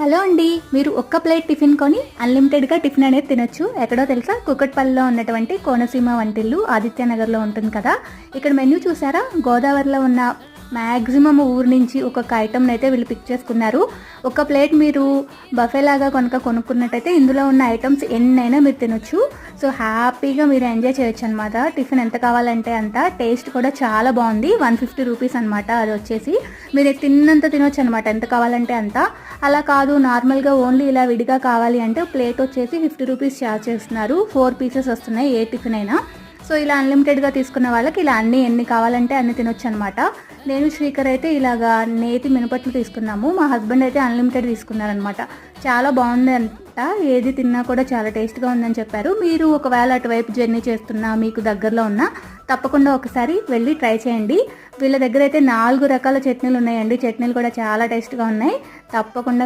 Hello అండి మీరు ఒక్క ప్లేట్ టిఫిన్ కొని అన్లిమిటెడ్గా టిఫిన్ అనేది తినొచ్చు. ఎక్కడో తెలుసా? కుకట్పల్లిలో ఉన్నటువంటి కోనసీమ వంటిల్లు ఆదిత్యనగర్లో ఉంటుంది కదా? ఇక్కడ మెన్యూ చూసారా? గోదావరిలో ఉన్న మ్యాక్సిమం ఊరు నుంచి ఒక్కొక్క ఐటమ్ని అయితే వీళ్ళు పిక్ చేసుకున్నారు. ఒక ప్లేట్ మీరు బఫే లాగా కనుక కొనుక్కున్నట్టయితే ఇందులో ఉన్న ఐటమ్స్ ఎన్నైనా మీరు తినొచ్చు. సో హ్యాపీగా మీరు ఎంజాయ్ చేయొచ్చు అనమాట టిఫిన్ ఎంత కావాలంటే అంత. టేస్ట్ కూడా చాలా బాగుంది. వన్ ఫిఫ్టీ రూపీస్ అనమాట అది వచ్చేసి. మీరు తిన్నంత తినొచ్చు అనమాట ఎంత కావాలంటే అంత. అలా కాదు నార్మల్గా ఓన్లీ ఇలా విడిగా కావాలి అంటే ప్లేట్ వచ్చేసి ఫిఫ్టీ రూపీస్ ఛార్జ్ చేస్తున్నారు. ఫోర్ పీసెస్ వస్తున్నాయి ఏ టిఫిన్ అయినా. సో ఇలా అన్లిమిటెడ్గా తీసుకున్న వాళ్ళకి ఇలా అన్ని ఎన్ని కావాలంటే అన్ని తినొచ్చు అనమాట నేను శ్రీకర్ అయితే ఇలాగా నేతి మినపట్లు తీసుకున్నాము. మా హస్బెండ్ అయితే అన్లిమిటెడ్ తీసుకున్నారనమాట చాలా బాగుంది అంట. ఏది తిన్నా కూడా చాలా టేస్ట్గా ఉందని చెప్పారు. మీరు ఒకవేళ అటువైపు జర్నీ చేస్తున్నా మీకు దగ్గరలో ఉన్నా తప్పకుండా ఒకసారి వెళ్ళి ట్రై చేయండి. వీళ్ళ దగ్గర అయితే నాలుగు రకాల చట్నీలు ఉన్నాయండి. చట్నీలు కూడా చాలా టేస్ట్గా ఉన్నాయి. తప్పకుండా